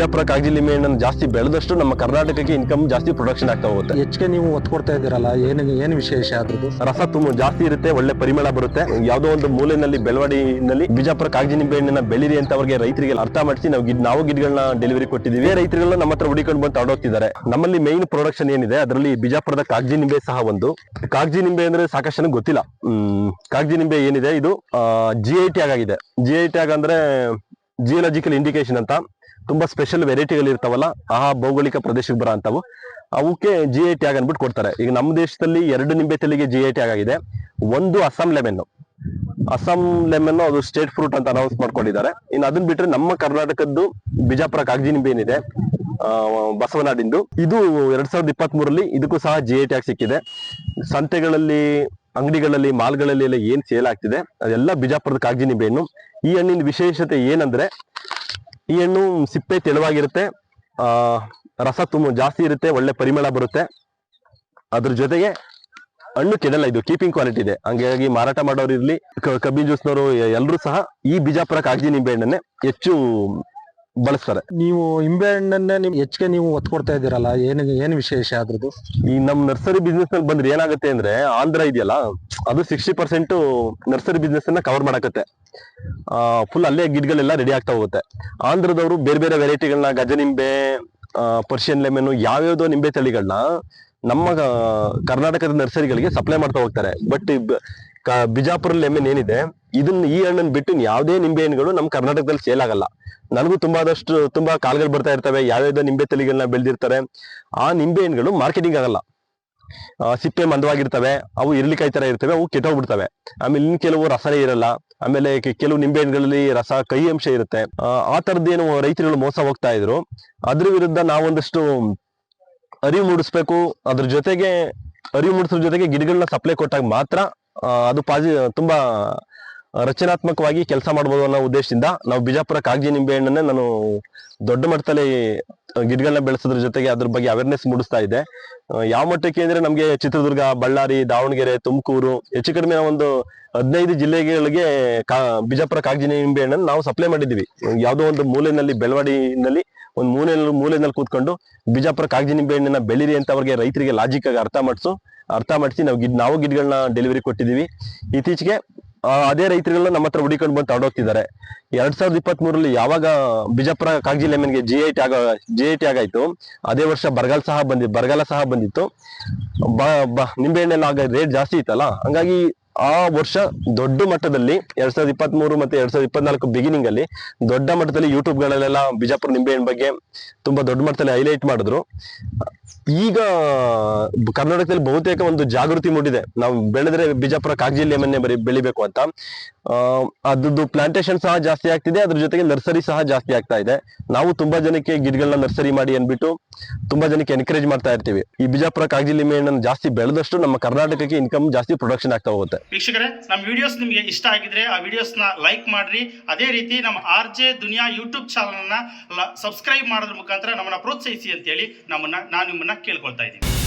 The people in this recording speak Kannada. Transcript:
ಬಿಜಾಪುರ ಕಾಗಜಿ ಹಣ್ಣನ್ನು ಜಾಸ್ತಿ ಬೆಳೆದಷ್ಟು ನಮ್ಮ ಕರ್ನಾಟಕಕ್ಕೆ ಇನ್ಕಮ್ ಜಾಸ್ತಿ ಪ್ರೊಡಕ್ಷನ್ ಆಗ್ತಾ ಹೋಗುತ್ತೆ. ಹೆಚ್ಚಿಗೆ ನೀವು ಒತ್ತು ಕೊಡ್ತಾ ಇದ್ದೀರಲ್ಲ ಏನು ಏನು ವಿಶೇಷ ಅದ್ರದ್ದು? ರಸ ತುಂಬ ಜಾಸ್ತಿ ಇರುತ್ತೆ ಒಳ್ಳೆ ಪರಿಮಳ ಬರುತ್ತೆ. ಯಾವುದೋ ಒಂದು ಮೂಲೆಯಲ್ಲಿ ಬೆಳವಡಿನಲ್ಲಿ ಬಿಜಾಪುರ ಕಾಗಜಿ ನಿಂಬೆ ಹಣ್ಣನ್ನ ಬೆಳಿರಿ ಅಂತ ಅವರಿಗೆ ರೈತರಿಗೆ ಅರ್ಥ ಮಾಡಿಸಿ ನಾವು ನಾವು ಗಿಡಗಳನ್ನ ಡೆಲಿವರಿ ಕೊಟ್ಟಿದ್ದೀವಿ. ರೈತರುಗಳನ್ನ ನಮ್ಮ ಹತ್ರ ಹುಡಿಕೊಂಡು ಬಂದು ತಗೊಂಡೋಗ್ತಿದ್ದಾರೆ. ನಮ್ಮಲ್ಲಿ ಮೇನ್ ಪ್ರೊಡಕ್ಷನ್ ಏನಿದೆ ಅದರಲ್ಲಿ ಬಿಜಾಪುರದ ಕಾಗಜಿ ನಿಂಬೆ ಸಹ ಒಂದು. ಕಾಗಜಿ ನಿಂಬೆ ಅಂದ್ರೆ ಸಾಕಷ್ಟು ಗೊತ್ತಿಲ್ಲ. ಕಾಗಜಿ ನಿಂಬೆ ಏನಿದೆ? ಇದು ಜಿ ಐ ಟಿ ಆಗಿದೆ. ಜಿ ಐ ಟಿ ಆಗ ಅಂದ್ರೆ ಜಿಯೋಲಾಜಿಕಲ್ ಇಂಡಿಕೇಶನ್ ಅಂತ. ತುಂಬಾ ಸ್ಪೆಷಲ್ ವೆರೈಟಿಗಳು ಇರ್ತಾವಲ್ಲ, ಆ ಭೌಗೋಳಿಕ ಪ್ರದೇಶಕ್ಕೆ ಬರೋ ಅಂತವು ಅವಕ್ಕೆ ಜಿ ಐ ಟಿ ಆಗ ಅನ್ಬಿಟ್ಟು ಕೊಡ್ತಾರೆ. ಈಗ ನಮ್ಮ ದೇಶದಲ್ಲಿ ಎರಡು ನಿಂಬೆ ತಲೆಗೆ ಜಿ ಐ ಟಿ ಆಗಿದೆ. ಒಂದು ಅಸ್ಸಾಂ ಲೆಮೆನ್ ಅಸ್ಸಾಂ ಲೆಮನ್ ಅದು ಸ್ಟೇಟ್ ಫ್ರೂಟ್ ಅಂತ ಅನೌನ್ಸ್ ಮಾಡ್ಕೊಂಡಿದ್ದಾರೆ. ಇನ್ನು ಅದನ್ನ ಬಿಟ್ರೆ ನಮ್ಮ ಕರ್ನಾಟಕದ್ದು ಬಿಜಾಪುರ ಕಾಗಜಿ ನಿಂಬೆ ಏನಿದೆ ಬಸವನಾಡಿಂದು. ಇದು ಎರಡ್ ಸಾವಿರದ ಇಪ್ಪತ್ತ್ ಮೂರಲ್ಲಿ ಇದಕ್ಕೂ ಸಹ ಜಿ ಐ ಟಿ ಆಗಿ ಸಿಕ್ಕಿದೆ. ಸಂತೆಗಳಲ್ಲಿ, ಅಂಗಡಿಗಳಲ್ಲಿ, ಮಾಲ್ಗಳಲ್ಲಿ ಎಲ್ಲ ಏನ್ ಸೇಲ್ ಆಗ್ತಿದೆ, ಅದೆಲ್ಲ ಬಿಜಾಪುರದ ಕಾಗಜಿ ನಿಂಬೆ ಹಣ್ಣು. ಈ ಹಣ್ಣಿನ ವಿಶೇಷತೆ ಏನಂದ್ರೆ ಈ ಹಣ್ಣು ಸಿಪ್ಪೆ ತೆಳುವಾಗಿರುತ್ತೆ. ಆ, ರಸ ತುಂಬ ಜಾಸ್ತಿ ಇರುತ್ತೆ, ಒಳ್ಳೆ ಪರಿಮಳ ಬರುತ್ತೆ. ಅದ್ರ ಜೊತೆಗೆ ಹಣ್ಣು ಕೆಡಲ್ಲ ಇದು ಕೀಪಿಂಗ್ ಕ್ವಾಲಿಟಿ ಇದೆ. ಹಂಗಾಗಿ ಮಾರಾಟ ಮಾಡೋರು ಇರ್ಲಿ ಕಬ್ಬಿನ ಜ್ಯೂಸ್ನವರು ಎಲ್ಲರೂ ಸಹ ಈ ಬಿಜಾಪುರ ಕಾಗಜಿ ನಿಂಬೆ ಹಣ್ಣನ್ನೇ ಹೆಚ್ಚು ಬಳಸ್ತಾರೆ. ನೀವು ನಿಂಬೆ ಹಣ್ಣನ್ನೇ ನಿಮ್ ಹೆಚ್ಚಿಗೆ ನೀವು ಒತ್ತು ಕೊಡ್ತಾ ಇದ್ದೀರಲ್ಲ ಏನು ಏನು ವಿಶೇಷ ಅದ್ರದ್ದು? ಈ ನಮ್ ನರ್ಸರಿ ಬಿಸ್ನೆಸ್ ಅಲ್ಲಿ ಬಂದ್ರೆ ಏನಾಗುತ್ತೆ ಅಂದ್ರೆ ಆಂಧ್ರ ಇದೆಯಲ್ಲ ಅದು ಸಿಕ್ಸ್ಟಿ ಪರ್ಸೆಂಟ್ ನರ್ಸರಿ ಬಿಸ್ನೆಸ್ ಅನ್ನ ಕವರ್ ಮಾಡಕತ್ತೆ. ಫುಲ್ ಅಲ್ಲೇ ಗಿಡಗಳೆಲ್ಲ ರೆಡಿ ಆಗ್ತಾ ಹೋಗುತ್ತೆ. ಆಂಧ್ರದವರು ಬೇರೆ ಬೇರೆ ವೆರೈಟಿಗಳನ್ನ ಗಜನಿಂಬೆ ಪರ್ಷಿಯನ್ ಲೆಮೆನ್ ಯಾವ್ಯಾವ್ದೋ ನಿಂಬೆ ತಳಿಗಳನ್ನ ನಮ್ಮ ಕರ್ನಾಟಕದ ನರ್ಸರಿಗಳಿಗೆ ಸಪ್ಲೈ ಮಾಡ್ತಾ ಹೋಗ್ತಾರೆ. ಬಟ್ ಬಿಜಾಪುರಲ್ಲಿ ಎಮ್ಮೆನ್ ಏನಿದೆ ಇದನ್ನ ಈ ಹಣ್ಣನ್ನು ಬಿಟ್ಟು ಯಾವುದೇ ನಿಂಬೆ ಹಣ್ಣುಗಳು ನಮ್ಮ ಕರ್ನಾಟಕದಲ್ಲಿ ಸೇಲ್ ಆಗಲ್ಲ. ನನಗೂ ತುಂಬಾ ಆದಷ್ಟು ತುಂಬಾ ಕಾಲ್ಗಳು ಬರ್ತಾ ಇರ್ತವೆ ಯಾವ್ಯಾವ್ದೋ ನಿಂಬೆ ತಳಿಗಳನ್ನ ಬೆಳೆದಿರ್ತಾರೆ. ಆ ನಿಂಬೆ ಹಣ್ಣುಗಳು ಮಾರ್ಕೆಟಿಂಗ್ ಆಗಲ್ಲ. ಸಿಪ್ಪೆ ಮಂದವಾಗಿರ್ತವೆ ಅವು ಇರ್ಲಿಕಾಯಿ ತರ ಇರ್ತವೆ ಅವು ಕೆಟ್ಟೋಗ್ಬಿಡ್ತವೆ. ಆಮೇಲೆ ಇನ್ ಕೆಲವು ರಸನೇ ಇರಲ್ಲ. ಆಮೇಲೆ ಕೆಲವು ನಿಂಬೆ ಹಣ್ಣುಗಳಲ್ಲಿ ರಸ ಕಹಿ ಅಂಶ ಇರುತ್ತೆ. ಆ, ಆ ತರದ್ದೇನು ರೈತರುಗಳು ಮೋಸ ಹೋಗ್ತಾ ಇದ್ರು. ಅದ್ರ ವಿರುದ್ಧ ನಾವೊಂದಷ್ಟು ಅರಿವು ಮೂಡಿಸ್ಬೇಕು. ಅದ್ರ ಜೊತೆಗೆ ಅರಿವು ಮೂಡಿಸೋದ್ರ ಜೊತೆಗೆ ಗಿಡಗಳನ್ನ ಸಪ್ಲೈ ಕೊಟ್ಟಾಗ ಮಾತ್ರ ಅದು ಪಾಸಿ ತುಂಬಾ ರಚನಾತ್ಮಕವಾಗಿ ಕೆಲಸ ಮಾಡ್ಬೋದು ಅನ್ನೋ ಉದ್ದೇಶದಿಂದ ನಾವು ಬಿಜಾಪುರ ಕಾಗಜಿ ನಿಂಬೆ ಹಣ್ಣನ್ನೇ ನಾನು ದೊಡ್ಡ ಮಟ್ಟದಲ್ಲಿ ಗಿಡಗಳನ್ನ ಬೆಳೆಸೋದ್ರ ಜೊತೆಗೆ ಅದ್ರ ಬಗ್ಗೆ ಅವೇರ್ನೆಸ್ ಮೂಡಿಸ್ತಾ ಇದ್ದೆ. ಯಾವ ಮಟ್ಟಕ್ಕೆ ಅಂದ್ರೆ ನಮಗೆ ಚಿತ್ರದುರ್ಗ, ಬಳ್ಳಾರಿ, ದಾವಣಗೆರೆ, ತುಮಕೂರು, ಹೆಚ್ಚು ಕಡಿಮೆ ಒಂದು ಹದಿನೈದು ಜಿಲ್ಲೆಗಳಿಗೆ ಕಾ, ಬಿಜಾಪುರ ಕಾಗಜಿ ನಿಂಬೆ ಹಣ್ಣನ್ನು ನಾವು ಸಪ್ಲೈ ಮಾಡಿದ್ದೀವಿ. ಯಾವುದೋ ಒಂದು ಮೂಲೆಯಲ್ಲಿ, ಬೆಳವಡಿನಲ್ಲಿ ಒಂದು ಮೂಲೆಯಲ್ಲಿ ಮೂಲೆಯಲ್ಲಿ ಕೂತ್ಕೊಂಡು ಬಿಜಾಪುರ ಕಾಗಜಿ ನಿಂಬೆ ಹಣ್ಣನ್ನ ಬೆಳಿರಿ ಅಂತ ಅವ್ರಿಗೆ ರೈತರಿಗೆ ಲಾಜಿಕ್ ಆಗಿ ಅರ್ಥ ಮಾಡಿಸು. ಅರ್ಥ ಮಾಡಿಸಿ ನಾವು ಗಿಡ್ ನಾವು ಗಿಡಗಳನ್ನ ಡೆಲಿವರಿ ಕೊಟ್ಟಿದ್ದೀವಿ ಇತ್ತೀಚೆಗೆ ಅದೇ ರೈತರುಗಳನ್ನ ನಮ್ಮ ಹತ್ರ ಹುಡಿಕೊಂಡು ಬಂದು ತಗೊಂಡೋಗ್ತಿದ್ದಾರೆ. ಎರಡ್ ಸಾವಿರದ ಇಪ್ಪತ್ತ್ ಮೂರಲ್ಲಿ ಯಾವಾಗ ಬಿಜಾಪುರ ಕಾಗಜಿ ಲೆಮನ್ಗೆ ಜಿ ಐ ಟಿ ಆಗ ಜಿ ಐ ಟಿ ಆಗಾಯ್ತು, ಅದೇ ವರ್ಷ ಬರಗಾಲ ಸಹ ಬಂದಿ ಬರಗಾಲ ಸಹ ಬಂದಿತ್ತು. ನಿಂಬೆಹಣ್ಣೆಲ್ಲ ಆಗ ರೇಟ್ ಜಾಸ್ತಿ ಇತ್ತಲ್ಲ? ಹಂಗಾಗಿ ಆ ವರ್ಷ ದೊಡ್ಡ ಮಟ್ಟದಲ್ಲಿ ಎರಡ್ ಸಾವಿರದ ಇಪ್ಪತ್ತ್ ಮೂರು ಮತ್ತೆ ಎರಡ್ ಸಾವಿರದ ಇಪ್ಪತ್ನಾಲ್ಕು ಬಿಗಿನಿಂಗ್ ಅಲ್ಲಿ ದೊಡ್ಡ ಮಟ್ಟದಲ್ಲಿ ಯೂಟ್ಯೂಬ್ ಗಳಲ್ಲೆಲ್ಲ ಬಿಜಾಪುರ ನಿಂಬೆಹಣ್ಣು ಬಗ್ಗೆ ತುಂಬಾ ದೊಡ್ಡ ಮಟ್ಟದಲ್ಲಿ ಹೈಲೈಟ್ ಮಾಡಿದ್ರು. ಈಗ ಕರ್ನಾಟಕದಲ್ಲಿ ಬಹುತೇಕ ಒಂದು ಜಾಗೃತಿ ಮೂಡಿದೆ. ನಾವು ಬೆಳೆದ್ರೆ ಬಿಜಾಪುರ ಕಾಗಜಿ ಲೆಮನ್ನೇ ಬರಿ ಬೆಳಿಬೇಕು ಅಂತ. ಅದ್ರದ್ದು ಪ್ಲಾಂಟೇಶನ್ ಸಹ ಜಾಸ್ತಿ ಆಗ್ತಿದೆ, ಅದ್ರ ಜೊತೆಗೆ ನರ್ಸರಿ ಸಹ ಜಾಸ್ತಿ ಆಗ್ತಾ ಇದೆ. ನಾವು ತುಂಬಾ ಜನಕ್ಕೆ ಗಿಡಗಳನ್ನ ನರ್ಸರಿ ಮಾಡಿ ಅನ್ಬಿಟ್ಟು ತುಂಬಾ ಜನಕ್ಕೆ ಎನ್ಕರೇಜ್ ಮಾಡ್ತಾ ಇರ್ತೀವಿ. ಈ ಬಿಜಾಪುರ ಕಾಗಜಿ ಲಿಂಬೆ ಜಾಸ್ತಿ ಬೆಳೆದಷ್ಟು ನಮ್ಮ ಕರ್ನಾಟಕಕ್ಕೆ ಇನ್ಕಮ್ ಜಾಸ್ತಿ ಪ್ರೊಡಕ್ಷನ್ ಆಗ್ತಾ ಹೋಗುತ್ತೆ. ವೀಕ್ಷಕರೇ, ನಮ್ಮ ವಿಡಿಯೋಸ್ ನಿಮಗೆ ಇಷ್ಟ ಆಗಿದ್ರೆ ಆ ವಿಡಿಯೋಸ್ನ ಲೈಕ್ ಮಾಡ್ರಿ. ಅದೇ ರೀತಿ ನಮ್ಮ ಆರ್ ಜೆ ದುನಿಯಾ ಯೂಟ್ಯೂಬ್ ಚಾನಲ್ನ ಸಬ್ಸ್ಕ್ರೈಬ್ ಮಾಡೋದ್ರ ಮುಖಾಂತರ ನಮ್ಮನ್ನ ಪ್ರೋತ್ಸಾಹಿಸಿ ಅಂತೇಳಿ ನಮ್ಮನ್ನ, ನಾನು ನಿಮ್ಮನ್ನ ಕೇಳ್ಕೊಳ್ತಾ ಇದ್ದೀನಿ.